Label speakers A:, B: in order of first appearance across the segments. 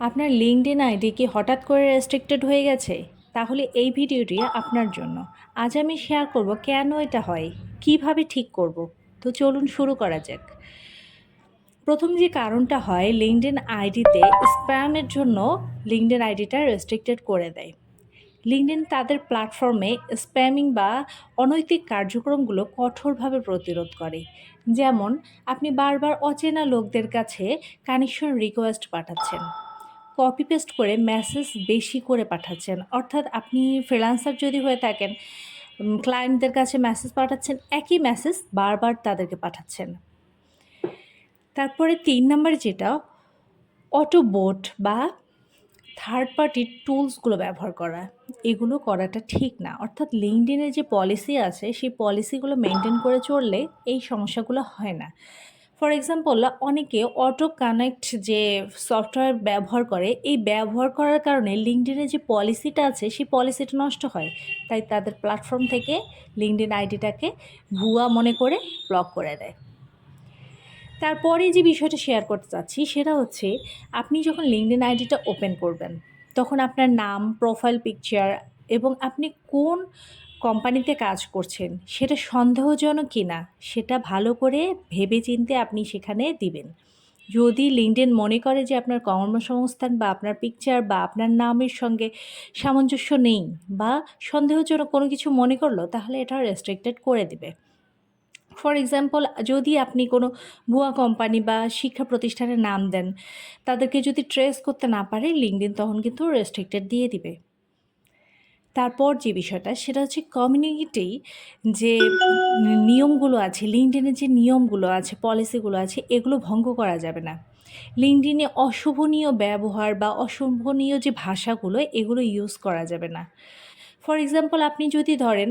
A: আপনার LinkedIn ID কি হঠাৎ করে রেস্ট্রিক্টেড হয়ে গেছে? তাহলে এই ভিডিওটি আপনার জন্য। আজ আমি শেয়ার করব কেন এটা হয়? কীভাবে ঠিক করব? তো চলুন শুরু করা যাক। প্রথম যে কারণটা হয় লিঙ্কডইন আইডিতে স্প্যামের জন্য লিঙ্কডইন আইডিটা রেস্ট্রিক্টেড করে দেয়। লিঙ্কডইন তাদের প্ল্যাটফর্মে স্প্যামিং বা অনৈতিক কার্যক্রমগুলো কঠোরভাবে প্রতিরোধ করে। যেমন, আপনি বারবার অচেনা লোকদের কাছে কানেকশন রিকোয়েস্ট পাঠাচ্ছেন। কপি পেস্ট করে মেসেজ বেশি করে পাঠাচ্ছেন। অর্থাৎ আপনি ফ্রিলান্সার যদি হয়ে থাকেন ক্লায়েন্টদের কাছে মেসেজ পাঠাচ্ছেন, একই মেসেজ বারবার তাদেরকে পাঠাচ্ছেন। তারপরে তিন নম্বর যেটা অটো বোট বা থার্ড পার্টির টুলসগুলো ব্যবহার করা। এগুলো করাটা ঠিক না। অর্থাৎ লিঙ্কডিনের যে পলিসি আছে, সেই পলিসিগুলো মেনটেন করে চললে এই সমস্যাগুলো হয় না। ফর এক্সাম্পল অনেকে অটো কানেক্ট যে সফটওয়্যার ব্যবহার করে, এই ব্যবহার করার কারণে লিঙ্কডিনের যে পলিসিটা আছে, সেই পলিসিটা নষ্ট হয়। তাই তাদের প্ল্যাটফর্ম থেকে লিঙ্কডিন আইডিটাকে ভুয়া মনে করে ব্লক করে দেয়। তারপরে যে বিষয়টা শেয়ার করতে চাচ্ছি, সেটা হচ্ছে আপনি যখন লিঙ্কডিন আইডিটা ওপেন করবেন, তখন আপনার নাম প্রোফাইল পিকচার এবং আপনি কোন কোম্পানিতে কাজ করছেন, সেটা সন্দেহজনক কি না সেটা ভালো করে ভেবে চিনতে আপনি সেখানে দিবেন। যদি লিঙ্কডেন মনে করে যে আপনার কর্মসংস্থান বা আপনার পিকচার বা আপনার নামের সঙ্গে সামঞ্জস্য নেই বা সন্দেহজনক কোনো কিছু মনে করল, তাহলে এটা রেস্ট্রিক্টেড করে দিবে। ফর এক্সাম্পল যদি আপনি কোনো ভুয়া কোম্পানি বা শিক্ষা প্রতিষ্ঠানের নাম দেন, তাদেরকে যদি ট্রেস করতে না পারে লিঙ্কডিন তখন কিন্তু রেস্ট্রিক্টেড দিয়ে দিবে। তারপর যে বিষয়টা, সেটা হচ্ছে কমিউনিটি যে নিয়মগুলো আছে লিঙ্কডিনের যে নিয়মগুলো আছে পলিসিগুলো আছে, এগুলো ভঙ্গ করা যাবে না। লিঙ্কডিনে অশোভনীয় ব্যবহার বা অশোভনীয় যে ভাষাগুলো, এগুলো ইউজ করা যাবে না। ফর এক্সাম্পল আপনি যদি ধরেন,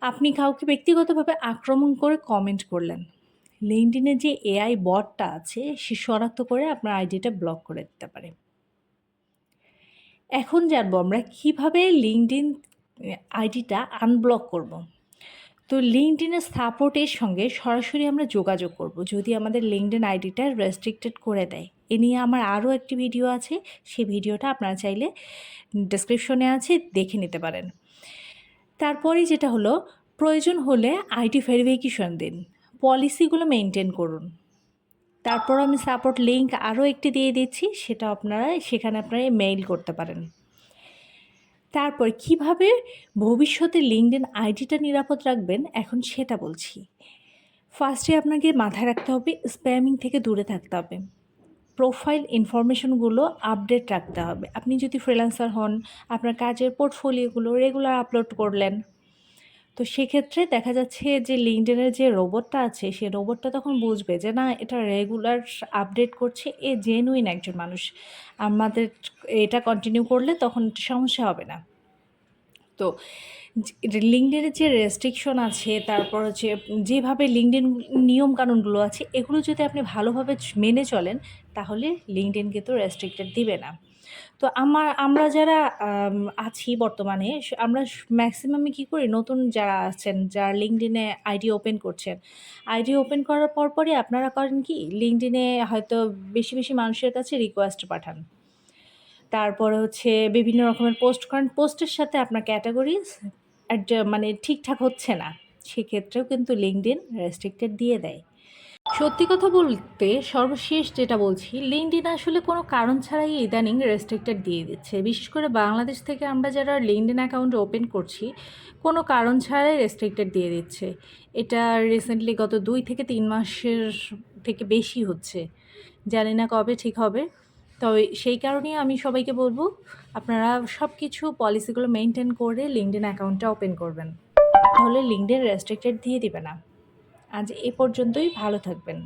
A: আপনি কাউকে ব্যক্তিগতভাবে আক্রমণ করে কমেন্ট করলেন লিঙ্কডিনে যে এআই বটটা আছে, সে শনাক্ত করে আপনার আইডিটা ব্লক করে দিতে পারে। এখন জানব আমরা কীভাবে লিঙ্কডিন আইডিটা আনব্লক করব। তো লিঙ্কডিনের সাপোর্টের সঙ্গে সরাসরি আমরা যোগাযোগ করব, যদি আমাদের লিঙ্কডিন আইডিটা রেস্ট্রিক্টেড করে দেয়। এ নিয়ে আমার আরও একটি ভিডিও আছে সেই ভিডিওটা আপনারা চাইলে ডিসক্রিপশনে আছে, দেখে নিতে পারেন। তারপরে যেটা হলো, প্রয়োজন হলে আইডি ভেরিফিকেশন দিন পলিসিগুলো মেনটেন করুন। তারপর আমি সাপোর্ট লিঙ্ক আরও একটি দিয়ে দিচ্ছি, সেটা আপনারা, সেখানে আপনারা মেইল করতে পারেন। তারপর কীভাবে ভবিষ্যতে লিঙ্কডইন আইডিটা নিরাপদ রাখবেন, এখন সেটা বলছি। ফার্স্টে আপনাকে মাথায় রাখতে হবে স্প্যামিং থেকে দূরে থাকতে হবে। প্রোফাইল ইনফরমেশনগুলো আপডেট রাখতে হবে। আপনি যদি ফ্রিল্যান্সার হন, আপনার কাজের পোর্টফোলিওগুলো রেগুলার আপলোড করলেন তো সেক্ষেত্রে দেখা যাচ্ছে যে লিঙ্কডেনের যে রোবটটা আছে সে রোবটটা তখন বুঝবে যে না, এটা রেগুলার আপডেট করছে এ জেনুইন একজন মানুষ। আমাদের এটা কন্টিনিউ করলে তখন সমস্যা হবে না। তো লিঙ্কডেনের যে রেস্ট্রিকশন আছে, তারপর হচ্ছে যেভাবে লিঙ্কডেন নিয়মকানুনগুলো আছে, এগুলো যদি আপনি ভালোভাবে মেনে চলেন, তাহলে লিঙ্কডেন কিন্তু রেস্ট্রিক্টেড দিবে না। তো আমার, আমরা যারা আছি বর্তমানে আমরা ম্যাক্সিমামে কী করি? নতুন যারা আছেন, যারা লিঙ্কডিনে আইডি ওপেন করছেন আইডি ওপেন করার পরপরই আপনারা করেন কি? লিঙ্কডিনে হয়তো বেশি বেশি মানুষের কাছে রিকোয়েস্ট পাঠান। তারপরে হচ্ছে বিভিন্ন রকমের পোস্ট করেন পোস্টের সাথে আপনার ক্যাটাগরিজ মানে ঠিকঠাক হচ্ছে না, সেক্ষেত্রেও কিন্তু লিঙ্কডিন রেস্ট্রিক্টেড দিয়ে দেয়। সত্যি কথা বলতে সর্বশেষ যেটা বলছি লিঙ্কডিন আসলে কোনো কারণ ছাড়াই ইদানিং রেস্ট্রিক্টেড দিয়ে দিচ্ছে। বিশেষ করে বাংলাদেশ থেকে আমরা যারা লিঙ্কডিন অ্যাকাউন্ট ওপেন করছি, কোনো কারণ ছাড়াই রেস্ট্রিক্টেড দিয়ে দিচ্ছে। এটা রিসেন্টলি গত দুই থেকে তিন মাসের থেকে বেশি হচ্ছে। জানি না কবে ঠিক হবে। তবে সেই কারণেই আমি সবাইকে বলব, আপনারা সব কিছু পলিসিগুলো মেনটেন করে লিঙ্কডেন অ্যাকাউন্টটা ওপেন করবেন। তাহলে লিঙ্কডেন রেস্ট্রিক্টেড দিয়ে দিবে না। আজ এ পর্যন্তই, ভালো থাকবেন।